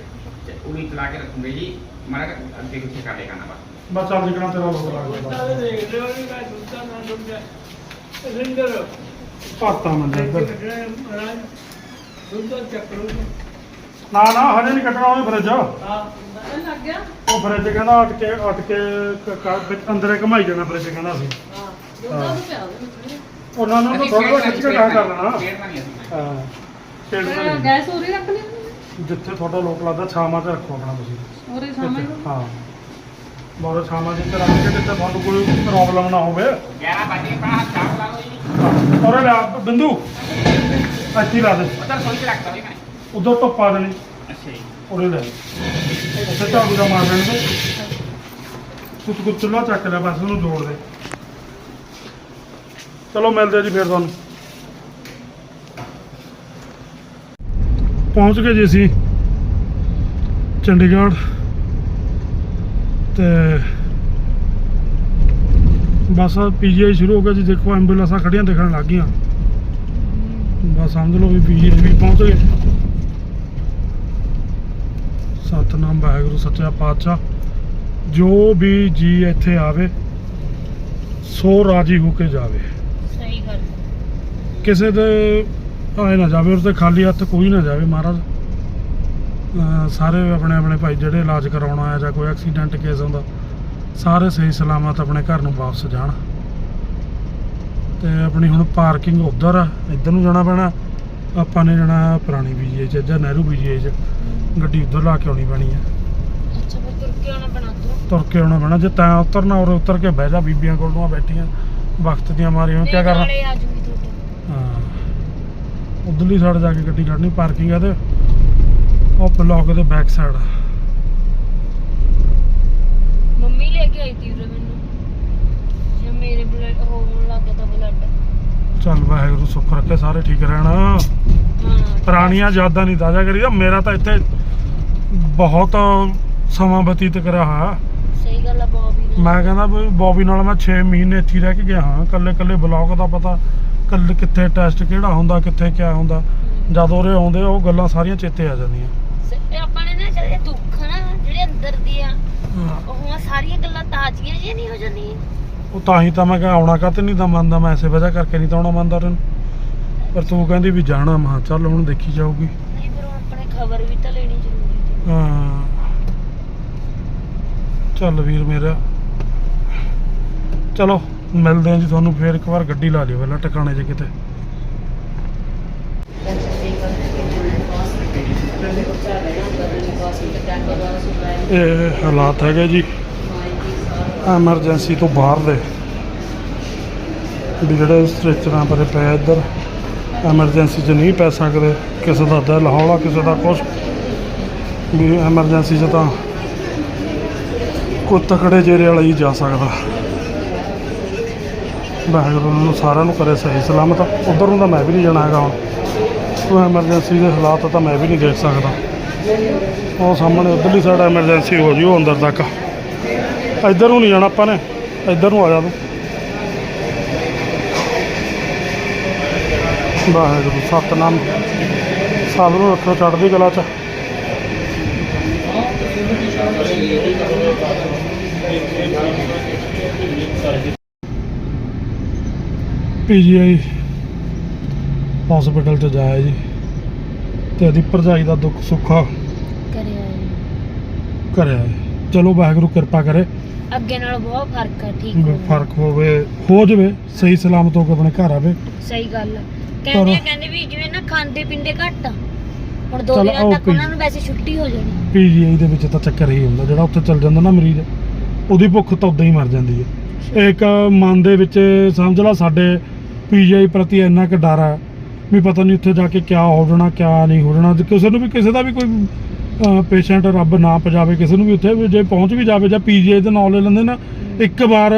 ਉਰੀ ਚਲਾ ਕੇ ਰੱਖੂਗੇ ਜੀ। ਮਾਰਾ ਅੱਗੇ ਪਿੱਛੇ ਕਰ ਦੇਗਾ ਨਾ ਬਸ। ਬਸ ਚੱਲ ਜਿਕਣਾ ਤੇਰਾ ਲੋਕ ਲੱਗਦਾ ਦੇਖ ਲਿਓ ਨਹੀਂ ਮੈਂ ਦੁੱਧਾ ਨਾ ਡੁੱਬ ਜਾ ਰਿੰਦਰ ਭਾਤਾ ਮੰਦੇ ਇੱਧਰ ਦੁੱਧਾ ਚੱਕ ਲਓ ਨਾ ਨਾ ਹਜੇ ਨਹੀਂ ਕੱਟਣਾ ਉਹਨੇ ਫਰਿੱਜ ਹਾਂ ਪਤਾ ਲੱਗ ਗਿਆ। ਉਹ ਫਰਿੱਜ ਕਹਿੰਦਾ ਅਟ ਕੇ ਅਟ ਕੇ ਕ- ਵਿੱਚ ਅੰਦਰੇ ਘਮਾਈ ਜਾਣਾ ਫਰਿੱਜ ਕਹਿੰਦਾ ਸੀ। ਹਾਂ ਦੁੱਧਾ ਨੂੰ ਪਿਆ ਦੇ ਵਿੱਚ ਉਹਨਾਂ ਨੂੰ ਥੋੜਾ ਜਿਹਾ ਖਿੱਚ ਕੇ ਕਰ ਲੈਣਾ। ਹਾਂ ਛੇੜ। ਗੈਸ ਉਰੇ ਰੱਖਣੀ ਹੁੰਦੀ ਜਿੱਥੇ ਤੁਹਾਡਾ ਲੋਕ ਲੱਗਦਾ ਛਾਵਾਂ 'ਚ ਰੱਖੋ ਆਪਣਾ ਤੁਸੀਂ। ਹੈ। ਉਰੇ ਸਾਹਮਣੇ ਨੂੰ। ਹਾਂ। ਬਹੁਤ ਛਾਵਾਂ ਜਿੱਥੇ ਰੱਖ ਕੇ ਜਿੱਥੇ ਤੁਹਾਨੂੰ ਕੋਈ ਪ੍ਰੋਬਲਮ ਨਾ ਹੋਵੇ। 11 ਵਜੇ ਪਾ ਚਾਹ ਲਾ ਲਓ ਜੀ। ਔਰ ਲੈ ਬਿੰਦੂ। ਅੱਛੀ ਲਾ ਦੇ। ਉਧਰ ਸੋਈ ਚ ਰੱਖਦਾ ਵੀ ਮੈਂ ਉਧਰ ਤੋਂ ਪਾ ਦੇਣੀ। ਅੱਛਾ ਜੀ। ਉਰੇ ਲੈ ਉੱਥੇ ਝਾੜੂ ਦਾ ਮਾਰ ਦੇਣ ਦੇ। ਤੂੰ ਤੂੰ ਚੁੱਲਾ ਚੱਕ ਲੈ ਬਸ ਉਹਨੂੰ ਜੋੜ ਦੇ। ਚਲੋ ਮਿਲਦੇ ਆ ਜੀ ਫਿਰ ਤੁਹਾਨੂੰ। ਪਹੁੰਚ ਗਏ ਜੀ ਅਸੀਂ ਚੰਡੀਗੜ੍ਹ ਤੇ ਬਸ ਪੀਜੀਆਈ ਸ਼ੁਰੂ ਹੋ ਗਿਆ ਜੀ। ਦੇਖੋ ਐਂਬੂਲੈਂਸਾਂ ਖੜੀਆਂ ਦਿਖਣ ਲੱਗ ਗਈਆਂ। ਬਸ ਸਮਝ ਲਓ ਵੀ ਪੀਜੀਆਈ ਵੀ ਪਹੁੰਚ ਗਏ। ਸਤਨਾਮ ਵਾਹਿਗੁਰੂ ਸੱਚਾ ਪਾਤਸ਼ਾਹ ਜੋ ਵੀ ਜੀ ਇੱਥੇ ਆਵੇ ਸੋ ਰਾਜੀ ਹੋ ਕੇ ਜਾਵੇ। ਸਹੀ ਗੱਲ। ਕਿਸੇ ਦੇ ਆਏ ਨਾ ਜਾਵੇ ਉਹਦੇ ਖਾਲੀ ਹੱਥ ਕੋਈ ਨਾ ਜਾਵੇ ਮਹਾਰਾਜ। ਸਾਰੇ ਆਪਣੇ ਆਪਣੇ ਭਾਈ ਜਿਹੜੇ ਇਲਾਜ ਕਰਾਉਣ ਆਇਆ ਜਾਂ ਕੋਈ ਐਕਸੀਡੈਂਟ ਕੇਸ ਹੁੰਦਾ ਸਾਰੇ ਸਹੀ ਸਲਾਮਤ ਆਪਣੇ ਘਰ ਨੂੰ ਵਾਪਸ ਜਾਣ। ਤੇ ਆਪਣੀ ਹੁਣ ਪਾਰਕਿੰਗ ਉਧਰ ਆ ਇੱਧਰ ਨੂੰ ਜਾਣਾ ਪੈਣਾ। ਆਪਾਂ ਨੇ ਜਾਣਾ ਪੁਰਾਣੀ ਬੀਜੀਏ ਚ ਜਾਂ ਨਹਿਰੂ ਬੀਜੀਏ ਚ ਗੱਡੀ ਉਧਰ ਲਾ ਕੇ ਆਉਣੀ ਪੈਣੀ ਆ ਅੱਛਾ ਫਿਰ ਤੁਰ ਕੇ ਆਉਣਾ ਬਣਾ ਦੋ ਤੁਰ ਕੇ ਆਉਣਾ ਪੈਣਾ ਜੇ ਤਾਂ ਉਤਰਨਾ ਔਰ ਉਤਰ ਕੇ ਬਹਿ ਜਾ ਬੀਬੀਆਂ ਕੋਲ ਨੂੰ ਬੈਠੀਆਂ ਵਕਤ ਦੀਆਂ ਮਾਰੀਆਂ ਕੀ ਕਰਨਾ? ਆ ਜੂਗੀ ਤੁਹਾਡੇ। ਹਾਂ। ਉਧਰਲੀ ਸਾਈਡ ਜਾ ਕੇ ਗੱਡੀ ਕੱਢਣੀ ਪਾਰਕਿੰਗ ਆ ਤੇ ਉਹ ਬਲੌਕ ਦੇ ਬੈਕ ਸਾਈਡ ਮੰਮੀ ਲੈ ਕੇ ਆਈ ਤੀ ਉਰੇ ਮੈਨੂੰ। ਜੇ ਮੇਰੇ ਬਲੱਡ ਹੋਣ ਲੱਗ ਤਾਂ ਬਲੱਡ ਚੱਲ ਵਾਹਿਗੁਰੂ ਸੁੱਖ ਰੱਖੇ ਸਾਰੇ ਠੀਕ ਰਹਿਣ। ਹਾਂ ਪੁਰਾਣੀਆਂ ਯਾਦਾਂ ਨਹੀਂ ਤਾਜ਼ਾ ਕਰੀਦਾ ਮੇਰਾ ਤਾਂ ਇੱਥੇ ਬਹੁਤ ਸਮਾਂ ਬਤੀਤ ਕਰਿਆ ਹੋਇਆ ਸਹੀ ਗੱਲ ਆ ਬੌਬੀ ਨਾਲ। ਮੈਂ ਕਹਿੰਦਾ ਵੀ ਬੌਬੀ ਨਾਲ ਮੈਂ 6 ਮਹੀਨੇ ਇੱਥੇ ਹੀ ਰਹਿ ਕੇ ਗਿਆ ਹਾਂ। ਕੱਲੇ ਕੱਲੇ ਬਲੌਕ ਦਾ ਪਤਾ ਕੱਲੇ ਕਿੱਥੇ ਟੈਸਟ ਕਿਹੜਾ ਹੁੰਦਾ ਕਿੱਥੇ ਕਿਆ ਹੁੰਦਾ। ਜਦ ਉਰੇ ਆਉਂਦੇ ਉਹ ਗੱਲਾਂ ਸਾਰੀਆਂ ਚੇਤੇ ਆ ਜਾਂਦੀਆਂ। ਸ- ਆਪਾਂ ਨੇ ਨਾ ਜਿਹੜੇ ਦੁੱਖ ਨਾ ਜਿਹੜੇ ਅੰਦਰ ਦੀ ਆ। ਉਹ ਸਾਰੀਆਂ ਗੱਲਾਂ ਤਾਜ਼ੀਆਂ ਜਿਹੀਆਂ ਨਹੀਂ ਹੋ ਜਾਂਦੀਆਂ। ਉਹ ਤਾਂ ਹੀ ਤਾਂ ਮੈਂ ਕਿਹਾ ਆਉਣਾ ਕਾਤੇ ਨਹੀਂ ਤਾਂ ਮੰਨਦਾ ਮੈਂ ਐਸੇ ਵਜ੍ਹਾ ਕਰਕੇ ਨਹੀਂ ਤਾਂ ਆਉਣਾ ਮੰਨਦਾ ਤੈਨੂੰ। ਪਰ ਤੂੰ ਕਹਿੰਦੀ ਵੀ ਜਾਣਾ ਮੈਂ ਕਿਹਾ ਚੱਲ ਹੁਣ ਦੇਖੀ ਜਾਊਗੀ। ਨਹੀਂ ਫਿਰ ਹੁਣ ਆਪਣੇ ਖਬਰ ਵੀ ਤਾਂ ਲੈਣੀ ਹਾਂ। ਚੱਲ ਵੀਰ ਮੇਰਾ। ਚਲੋ, ਮਿਲਦੇ ਹਾਂ ਜੀ ਤੁਹਾਨੂੰ ਫੇਰ ਇੱਕ ਵਾਰ ਗੱਡੀ ਲਾ ਲਿਓ ਪਹਿਲਾਂ ਟਿਕਾਣੇ 'ਚ ਕਿਤੇ। ਇਹ ਹਾਲਾਤ ਹੈਗੇ ਜੀ। ਐਮਰਜੈਂਸੀ ਤੋਂ ਬਾਹਰ ਦੇ। ਵੀ ਜਿਹੜੇ ਸਟ੍ਰੈਚਰਾਂ ਪਰੇ ਪਏ ਇੱਧਰ, ਐਮਰਜੈਂਸੀ 'ਚ ਨਹੀਂ ਪੈ ਸਕਦੇ। ਕਿਸੇ ਦਾ ਦਿਲ ਹੌਲਾ, ਕਿਸੇ ਦਾ ਕੁਛ। ਵੀ ਐਮਰਜੈਂਸੀ 'ਚ ਤਾਂ ਕੋਈ ਤਕੜੇ ਜੇਰੇ ਵਾਲਾ ਹੀ ਜਾ ਸਕਦਾ। ਵਾਹਿਗੁਰੂ ਨੂੰ ਸਾਰਿਆਂ ਨੂੰ ਕਰੇ ਸਹੀ ਸਲਾਮਤ, ਉਧਰ ਨੂੰ ਤਾਂ ਮੈਂ ਵੀ ਨਹੀਂ ਜਾਣਾ ਹੈਗਾ ਹੁਣ। ਉਹ ਐਮਰਜੈਂਸੀ ਦੇ ਹਾਲਾਤ ਤਾਂ ਮੈਂ ਵੀ ਨਹੀਂ ਦੇਖ ਸਕਦਾ। ਉਹ ਸਾਹਮਣੇ ਉਧਰਲੀ ਸਾਈਡ ਐਮਰਜੈਂਸੀ ਹੋ ਜੀ, ਉਹ ਅੰਦਰ ਤੱਕ। ਇੱਧਰ ਨੂੰ ਨਹੀਂ ਜਾਣਾ ਆਪਾਂ ਨੇ, ਇੱਧਰ ਨੂੰ ਆ ਜਾ ਤੂੰ। ਵਾਹਿਗੁਰੂ, ਸਤਨਾਮ। ਸਭ ਨੂੰ ਰੱਖੋ ਚੜ੍ਹਦੀ ਕਲਾ ਚ। ਪੀਜੀਆਈ ਹਸਪੀਟਲ ਚ ਜਾਇਆ ਜੀ। ਤੇ ਇਹਦੀ ਭਰਜਾਈ ਦਾ ਦੁੱਖ ਸੁੱਖਾ ਕਰਿਆ ਕਰਿਆ ਹੈ। ਚਲੋ ਵਾਹਿਗੁਰੂ ਕਿਰਪਾ ਕਰੇ। ਅੱਗੇ ਨਾਲ ਬਹੁਤ ਫ਼ਰਕ ਆ ਠੀਕ ਵੀ ਹੋ ਫ਼ਰਕ ਹੋਵੇ ਹੋ ਜਾਵੇ ਸਹੀ ਸਲਾਮਤ ਹੋ ਕੇ ਆਪਣੇ ਘਰ ਆਵੇ। ਸਹੀ ਗੱਲ ਆ ਕਹਿੰਦੇ ਆ। ਕਹਿੰਦੇ ਵੀ ਜਿਵੇਂ ਨਾ ਖਾਂਦੇ ਪੀਂਦੇ ਘੱਟ ਆ। ਹੁਣ ਦੋ ਚਲੋ, ਦਿਨਾਂ ਤੱਕ। ਉਹਨਾਂ ਨੂੰ ਵੈਸੇ ਛੁੱਟੀ ਹੋ ਜਾਣੀ। ਪੀਜੀਆਈ ਦੇ ਵਿੱਚ ਤਾਂ ਚੱਕਰ ਹੀ ਹੁੰਦਾ ਜਿਹੜਾ ਉੱਥੇ ਚੱਲ ਜਾਂਦਾ ਨਾ ਮਰੀਜ਼ ਉਹਦੀ ਭੁੱਖ ਤਾਂ ਉਦਾਂ ਹੀ ਮਰ ਜਾਂਦੀ ਹੈ। ਇੱਕ ਮਨ ਦੇ ਵਿੱਚ ਸਮਝ ਲਾ ਸਾਡੇ ਪੀਜੀਆਈ ਪ੍ਰਤੀ ਇੰਨਾ ਕੁ ਡਰ ਹੈ ਵੀ ਪਤਾ ਨਹੀਂ ਉੱਥੇ ਜਾ ਕੇ ਕਿਆ ਹੋ ਜਾਣਾ ਕਿਆ ਨਹੀਂ ਹੋ ਜਾਣਾ। ਕਿਸੇ ਨੂੰ ਵੀ ਕਿਸੇ ਦਾ ਵੀ ਕੋਈ ਪੇਸ਼ੈਂਟ ਰੱਬ ਨਾ ਪਜਾਵੇ ਕਿਸੇ ਨੂੰ ਵੀ ਉੱਥੇ ਵੀ ਜੇ ਪਹੁੰਚ ਵੀ ਜਾਵੇ ਜਾਂ ਪੀਜੀਆਈ ਦਾ ਨਾਮ ਲੈ ਲੈਂਦੇ ਨਾ ਇੱਕ ਵਾਰ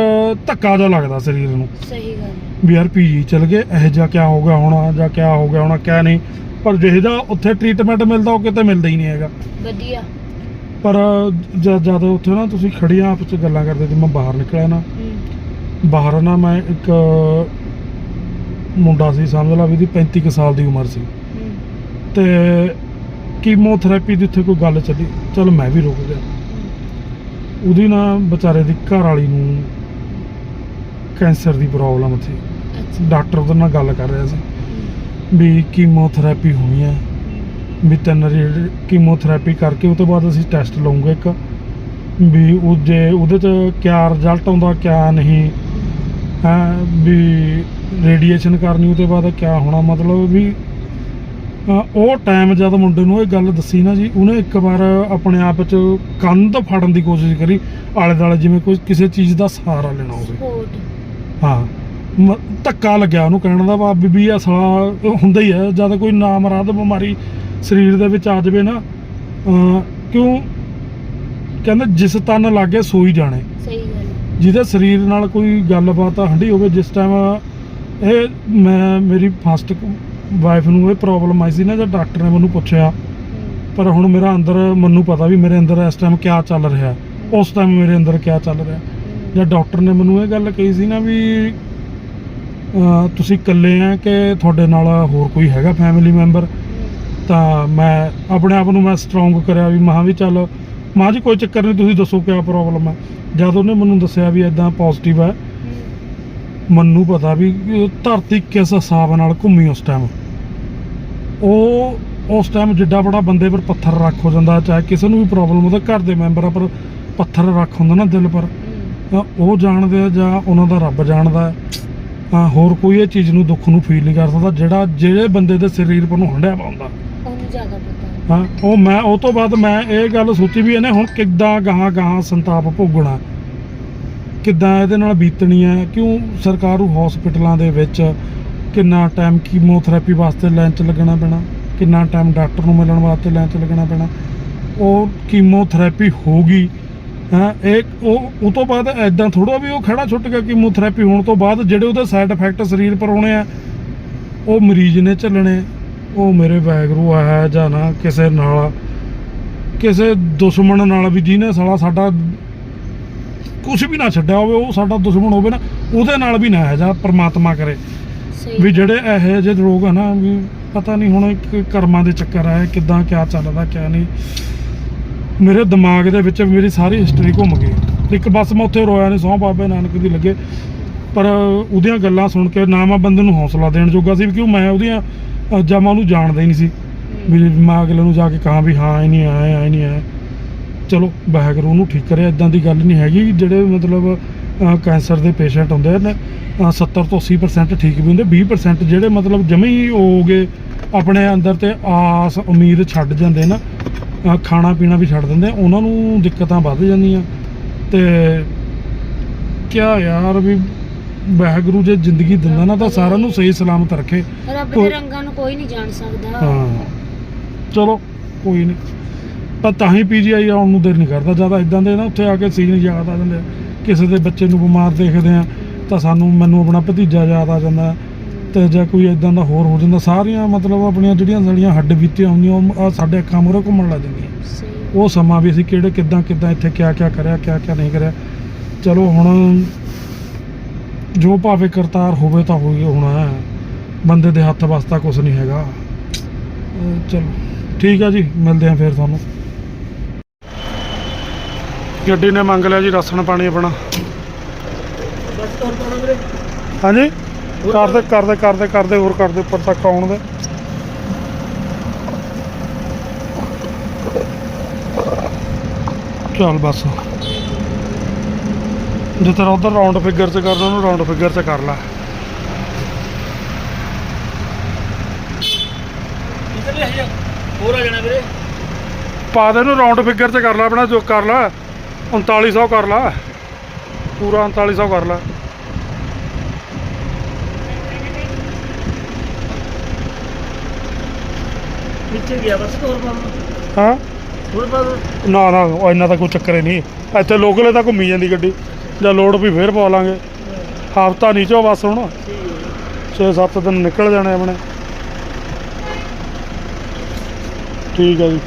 ਧੱਕਾ ਜਿਹਾ ਲੱਗਦਾ ਸਰੀਰ ਨੂੰ। ਸਹੀ ਗੱਲ ਵੀ ਯਾਰ ਪੀਜੀ ਚਲ ਗਏ ਇਹ ਜਿਹਾ ਕਿਆ ਹੋ ਗਿਆ ਹੋਣਾ ਜਾਂ ਕਿਆ ਹੋ ਗਿਆ ਹੋਣਾ ਕਿਆ ਨਹੀਂ। ਪਰ ਜਿਹੇ ਜਿਹਾ ਉੱਥੇ ਟ੍ਰੀਟਮੈਂਟ ਮਿਲਦਾ ਉਹ ਕਿਤੇ ਮਿਲਦਾ ਹੀ ਨਹੀਂ ਹੈਗਾ। ਵਧੀਆ। ਪਰ ਜਦ ਜਦ ਉੱਥੇ ਨਾ ਤੁਸੀਂ ਖੜੀਆਂ ਆਪਸ ਚ ਗੱਲਾਂ ਕਰਦੇ ਮੈਂ ਬਾਹਰ ਨਿਕਲਿਆ ਨਾ ਬਾਹਰ ਨਾ ਮੈਂ ਇੱਕ ਮੁੰਡਾ ਸੀ ਸਮਝ ਲਾ ਵੀ ਦੀ 35 ਕੁ ਸਾਲ ਦੀ ਉਮਰ ਸੀ। ਤੇ ਕੀਮੋਥੈਰੇਪੀ ਦੀ ਉੱਥੇ ਕੋਈ ਗੱਲ ਚੱਲੀ ਚਲ ਮੈਂ ਵੀ ਰੁਕ ਗਿਆ। ਉਹਦੀ ਨਾ ਵਿਚਾਰੇ ਦੀ ਘਰ ਵਾਲੀ ਨੂੰ ਕੈਂਸਰ ਦੀ ਪ੍ਰੋਬਲਮ ਸੀ। ਡਾਕਟਰ ਉਹਦੇ ਨਾਲ ਗੱਲ ਕਰ ਰਿਹਾ ਸੀ ਵੀ ਕੀਮੋਥੈਰੇਪੀ ਹੋਣੀ ਹੈ। ਵੀ ਤਿੰਨ ਕੀਮੋਥੈਰੇਪੀ ਕਰਕੇ ਉਹ ਤੋਂ ਬਾਅਦ ਅਸੀਂ ਟੈਸਟ ਲਵਾਂਗੇ ਇੱਕ। ਵੀ ਉਹ ਜੇ ਉਹਦੇ ਚ ਕਿਆ ਰਿਜ਼ਲਟ ਆਉਂਦਾ ਕਿਆ ਨਹੀਂ ਵੀ ਰੇਡੀਏਸ਼ਨ ਕਰਨੀ ਉਹਦੇ ਬਾਅਦ ਕਿਆ ਹੋਣਾ? ਮਤਲਬ ਵੀ ਉਹ ਟਾਈਮ ਜਦ ਮੁੰਡੇ ਨੂੰ ਇਹ ਗੱਲ ਦੱਸੀ ਨਾ ਜੀ ਉਹਨੇ ਇੱਕ ਵਾਰ ਆਪਣੇ ਆਪ ਚ ਕੰਧ ਫੜਨ ਦੀ ਕੋਸ਼ਿਸ਼ ਕਰੀ ਆਲੇ ਦੁਆਲੇ ਜਿਵੇਂ ਕੋਈ ਕਿਸੇ ਚੀਜ਼ ਦਾ ਸਹਾਰਾ ਲੈਣਾ ਹੋਵੇ। ਹਾਂ। ਧੱਕਾ ਲੱਗਿਆ ਉਹਨੂੰ ਕਹਿਣ ਦਾ ਵੀ ਇਹ ਸਾਲਾ ਹੁੰਦਾ ਹੀ ਹੈ ਜਦ ਕੋਈ ਨਾਮਰਾਦ ਬਿਮਾਰੀ ਸਰੀਰ ਦੇ ਵਿੱਚ ਆ ਜਾਵੇ ਨਾ ਕਿਉਂ? ਕਹਿੰਦੇ ਜਿਸ ਤਨ ਲੱਗੇ ਸੋਈ ਜਾਣੇ। ਸਹੀ। ਜਿਹਦੇ ਸਰੀਰ ਨਾਲ ਕੋਈ ਗੱਲਬਾਤ ਹੰਡੀ ਹੋਵੇ ਜਿਸ ਟਾਈਮ ਇਹ ਮੈਂ ਮੇਰੀ ਫਸਟ ਵਾਈਫ ਨੂੰ ਇਹ ਪ੍ਰੋਬਲਮ ਆਈ ਸੀ ਨਾ ਜਦ ਡਾਕਟਰ ਨੇ ਮੈਨੂੰ ਪੁੱਛਿਆ। ਪਰ ਹੁਣ ਮੇਰਾ ਅੰਦਰ ਮੈਨੂੰ ਪਤਾ ਵੀ ਮੇਰੇ ਅੰਦਰ ਇਸ ਟਾਈਮ ਕਿਆ ਚੱਲ ਰਿਹਾ। ਉਸ ਟਾਈਮ ਮੇਰੇ ਅੰਦਰ ਕਿਆ ਚੱਲ ਰਿਹਾ। ਹਮ, ਜਦ ਡਾਕਟਰ ਨੇ ਮੈਨੂੰ ਇਹ ਗੱਲ ਕਹੀ ਸੀ ਨਾ ਵੀ ਤੁਸੀਂ ਇਕੱਲੇ ਆ ਕਿ ਤੁਹਾਡੇ ਨਾਲ ਹੋਰ ਕੋਈ ਹੈਗਾ ਫੈਮਿਲੀ ਮੈਂਬਰ ਤਾਂ ਮੈਂ ਆਪਣੇ ਆਪ ਨੂੰ ਮੈਂ ਸਟਰੋਂਗ ਕਰਿਆ ਵੀ ਮਹਾਂ ਵੀ ਚੱਲ ਮਾਂ ਜੀ ਕੋਈ ਚੱਕਰ ਨਹੀਂ ਤੁਸੀਂ ਦੱਸੋ ਕਿਆ ਪ੍ਰੋਬਲਮ ਹੈ। ਜਦ ਉਹਨੇ ਮੈਨੂੰ ਦੱਸਿਆ ਵੀ ਇਦਾਂ ਪੋਜ਼ਿਟਿਵ ਹੈ ਮੈਨੂੰ ਪਤਾ ਵੀ ਧਰਤੀ ਕਿਸ ਹਿਸਾਬ ਨਾਲ ਘੁੰਮੀ ਉਸ ਟਾਈਮ ਉਹ ਉਸ ਟਾਈਮ ਜਿੱਡਾ ਬੜਾ ਬੰਦੇ ਪਰ ਪੱਥਰ ਰੱਖ ਹੋ ਜਾਂਦਾ, ਚਾਹੇ ਕਿਸੇ ਨੂੰ ਵੀ ਪ੍ਰੋਬਲਮ ਉਹਦੇ ਘਰ ਦੇ ਮੈਂਬਰਾਂ ਪਰ ਪੱਥਰ ਰੱਖ ਹੁੰਦਾ ਨਾ ਦਿਲ ਪਰ। ਉਹ ਜਾਣਦੇ ਆ ਜਾਂ ਉਹਨਾਂ ਦਾ ਰੱਬ ਜਾਣਦਾ ਹੋਰ ਕੋਈ ਇਹ ਚੀਜ਼ ਨੂੰ ਦੁੱਖ ਨੂੰ ਫੀਲ ਨਹੀਂ ਕਰ ਸਕਦਾ, ਜਿਹੜਾ ਜਿਹੜੇ ਬੰਦੇ ਦੇ ਸਰੀਰ ਪਰ ਨੂੰ ਹੰਡਿਆ ਪਾਉਂਦਾ। ਉਹਨੂੰ ਜ਼ਿਆਦਾ ਪਤਾ। ਹਾਂ, ਉਹ ਮੈਂ, ਉਹ ਤੋਂ ਬਾਅਦ ਮੈਂ ਇਹ ਗੱਲ ਸੋਚੀ ਵੀ ਇਹਨੇ ਹੁਣ ਕਿੱਦਾਂ ਗਾਹਾਂ ਗਾਹਾਂ ਸੰਤਾਪ ਭੋਗਣਾ। ਕਿੱਦਾਂ ਇਹਦੇ ਨਾਲ ਬੀਤਣੀ ਹੈ, ਕਿਉਂ ਸਰਕਾਰੂ ਹਸਪੀਟਲਾਂ ਦੇ ਵਿੱਚ ਕਿੰਨਾ ਟਾਈਮ ਕੀਮੋਥੈਰੇਪੀ ਵਾਸਤੇ ਲਾਈਨ 'ਚ ਲੱਗਣਾ ਪੈਣਾ, ਕਿੰਨਾ ਟਾਈਮ ਡਾਕਟਰ ਨੂੰ ਮਿਲਣ ਵਾਸਤੇ ਲਾਈਨ 'ਚ ਲੱਗਣਾ ਪੈਣਾ। ਉਹ ਕੀਮੋਥੈਰੇਪੀ ਹੋਊਗੀ, ਹਾਂ, ਇਹ ਉਹ ਉਹ ਤੋਂ ਬਾਅਦ ਐਦਾਂ ਥੋੜਾ ਵੀ ਉਹ ਖੜਾ ਛੁੱਟ ਗਿਆ ਕੀਮੋਥੈਰੇਪੀ ਹੋਣ ਤੋਂ ਬਾਅਦ, ਜਿਹੜੇ ਉਹਦੇ ਸਾਈਡ ਇਫੈਕਟ ਸਰੀਰ ਪਰ ਆਉਣੇ ਆ, ਉਹ ਮਰੀਜ਼ ਨੇ ਝੱਲਣੇ। ਉਹ ਮੇਰੇ ਵੈਗਰੂ ਹੈ ਜਾਂ ਨਾ ਕਿਸੇ ਨਾਲ ਕਿਸੇ ਦੁਸ਼ਮਣ ਨਾਲ ਵੀ ਜਿਹਨੇ ਸਾਲਾ ਸਾਡਾ ਕੁਝ ਵੀ ਨਾ ਛੱਡਿਆ ਹੋਵੇ ਉਹ ਸਾਡਾ ਦੁਸ਼ਮਣ ਹੋਵੇ ਨਾ ਉਹਦੇ ਨਾਲ ਵੀ ਨਾ ਹੈ ਜਾਂ ਪ੍ਰਮਾਤਮਾ ਕਰੇ। ਵੀ ਜਿਹੜੇ ਇਹੋ ਜਿਹੇ ਰੋਗ ਆ ਨਾ ਵੀ ਪਤਾ ਨਹੀਂ ਹੁਣ ਇੱਕ ਕਰਮਾਂ ਦੇ ਚੱਕਰ ਆ ਕਿਦਾਂ ਕਿਆ ਚੱਲਦਾ ਕਿਆ ਨਹੀਂ। ਮੇਰੇ ਦਿਮਾਗ ਦੇ ਵਿੱਚ ਮੇਰੀ ਸਾਰੀ ਹਿਸਟਰੀ ਘੁੰਮ ਗਈ। ਇੱਕ ਬਸ ਮੈਂ ਉੱਥੇ ਰੋਇਆ ਨਹੀਂ ਸਹੁੰ ਬਾਬੇ ਨਾਨਕ ਦੀ ਲੱਗੇ। ਪਰ ਉਹਦੀਆਂ ਗੱਲਾਂ ਸੁਣ ਕੇ ਨਾ ਮੈਂ ਬੰਦੇ ਨੂੰ ਹੌਸਲਾ ਦੇਣ ਜੋਗਾ ਸੀ ਕਿਉਂ ਮੈਂ ਉਹਦੀਆਂ ਜਾਂ ਮੈਂ ਉਹਨੂੰ ਜਾਣਦਾ ਹੀ ਨਹੀਂ ਸੀ ਵੀ ਮੈਂ ਅਗਲੇ ਨੂੰ ਜਾ ਕੇ ਕਹਾਂ ਵੀ ਹਾਂ, ਇਹ ਨਹੀਂ ਆਇਆ, ਇਹ ਨਹੀਂ ਆਇਆ। ਚਲੋ ਵਾਹਿਗੁਰੂ ਉਹਨੂੰ ਠੀਕ ਕਰਿਆ। ਇਦਾਂ ਦੀ ਗੱਲ ਨਹੀਂ ਹੈਗੀ। ਜਿਹੜੇ ਮਤਲਬ ਕੈਂਸਰ ਦੇ ਪੇਸ਼ੈਂਟ ਹੁੰਦੇ ਨੇ 70 ਤੋਂ 80% ਠੀਕ ਵੀ ਹੁੰਦੇ। 20% ਜਿਹੜੇ ਮਤਲਬ ਜਮੇ ਹੀ ਉਹ ਹੋ ਗਏ, ਆਪਣੇ ਅੰਦਰ ਤੇ ਆਸ, ਉਮੀਦ ਛੱਡ ਜਾਂਦੇ ਨਾ ਖਾਣਾ ਪੀਣਾ ਵੀ ਛੱਡ ਦਿੰਦੇ। ਉਹਨਾਂ ਨੂੰ ਦਿੱਕਤਾਂ ਵੱਧ ਜਾਂਦੀਆਂ। ਤੇ, ਕਿਆ ਯਾਰ ਵੀ ਵਾਹਿਗੁਰੂ ਜੇ ਜ਼ਿੰਦਗੀ ਦਿੰਦਾ ਨਾ ਤਾਂ ਸਾਰਿਆਂ ਨੂੰ ਸਹੀ ਸਲਾਮਤ ਰੱਖੇ। ਰੱਬ ਦੇ ਰੰਗਾਂ ਨੂੰ ਕੋਈ ਨਹੀਂ ਜਾਣ ਸਕਦਾ। ਹਾਂ। ਚਲੋ ਕੋਈ ਨਹੀਂ। ਪਰ ਤਾਂ ਹੀ ਪੀਜੀਆਈ ਆਉਣ ਨੂੰ ਦਿਲ ਨਹੀਂ ਕਰਦਾ। ਜ਼ਿਆਦਾ ਇਦਾਂ ਦੇ ਨਾ ਉੱਥੇ ਆ ਕੇ ਸੀਨ ਯਾਦ ਆ ਜਾਂਦੇ ਆ। ਕਿਸੇ ਦੇ ਬੱਚੇ ਨੂੰ ਬਿਮਾਰ ਦੇਖਦੇ ਆ ਤਾਂ ਸਾਨੂੰ ਮੈਨੂੰ ਆਪਣਾ ਭਤੀਜਾ ਯਾਦ ਆ ਜਾਂਦਾ। ਤੇ ਜਾਂ ਕੋਈ ਇਦਾਂ ਦਾ ਹੋਰ ਹੋ ਜਾਂਦਾ। ਸਾਰੀਆਂ ਮਤਲਬ ਆਪਣੀਆਂ ਜਿਹੜੀਆਂ ਸਾਡੀਆਂ ਹੱਡ ਬੀਤੀਆਂ ਹੁੰਦੀਆਂ ਉਹ ਸਾਡੇ ਅੱਖਾਂ ਮੂਹਰੇ ਘੁੰਮਣ ਲੱਗ ਜਾਂਦੀਆਂ। ਉਹ ਸਮਾਂ ਵੀ ਅਸੀਂ ਕਿਹੜੇ ਕਿੱਦਾਂ ਕਿੱਦਾਂ ਇੱਥੇ ਕਿਆ ਕਿਆ ਕਰਿਆ ਕਿਆ ਕਿਆ ਨਹੀਂ ਕਰਿਆ। ਚਲੋ ਹੁਣ ਜੋ ਭਾਵੇਂ ਕਰਤਾਰ ਹੋਵੇ ਤਾਂ ਹੋਈ ਹੋਣਾ ਬੰਦੇ ਦੇ ਹੱਥ ਵਸਤਾ ਕੁਝ ਨਹੀਂ ਹੈਗਾ। ਚਲੋ, ਠੀਕ ਆ ਜੀ, ਮਿਲਦੇ ਆ ਫਿਰ ਤੁਹਾਨੂੰ। ਗੱਡੀ ਨੇ ਮੰਗ ਲਿਆ ਜੀ, ਰਾਸ਼ਨ ਪਾਣੀ ਆਪਣਾ। ਹਾਂਜੀ? ਕਰਦੇ ਕਰਦੇ ਕਰਦੇ ਕਰਦੇ, ਹੋਰ ਕਰਦੇ, ਉੱਪਰ ਤੱਕ ਆਉਣ ਦੇ। ਚੱਲ ਬਸ। ਜੇ ਤੇਰਾ ਉਧਰ ਰਾਉਂਡ ਫਿਗਰ ਚ ਕਰਨਾ ਉਹਨੂੰ ਰਾਉਂਡ ਫਿਗਰ ਚ ਕਰ ਲੈ। ਇਧਰ ਲੈ ਜਾ ਹੋਰ ਆ ਜਾਣਾ ਵੀਰੇ। ਪਾ ਦੇ ਇਹਨੂੰ ਰਾਉਂਡ ਫਿਗਰ ਚ ਕਰ ਲੈ ਆਪਣਾ ਜੋ ਕਰ ਲੈ 3900 ਕਰ ਲੈ। ਪੂਰਾ 3900 ਕਰ ਲੈ। ਨੀਚੇ ਗਿਆ ਬਸ ਹੋਰ ਪਾਣਾ ਹਾਂ? ਹੋਰ ਪਾਣਾ ਨਾ ਨਾ ਉਹ ਇੰਨਾ ਤਾਂ ਕੋਈ ਚੱਕਰ ਹੀ ਨਹੀਂ। ਇੱਥੇ ਲੋਕਲੇ ਤਾਂ ਘੁੰਮੀ ਜਾਂਦੀ ਗੱਡੀ। ਜਾਂ ਲੋਡ ਵੀ ਫੇਰ ਪਾ ਲਾਂਗੇ। ਹਫਤਾ ਨਹੀਂ ਚੋ ਬਸ ਹੁਣ। 6-7 ਦਿਨ ਨਿਕਲ ਜਾਣੇ ਆਪਣੇ। ਠੀਕ ਹੈ ਜੀ।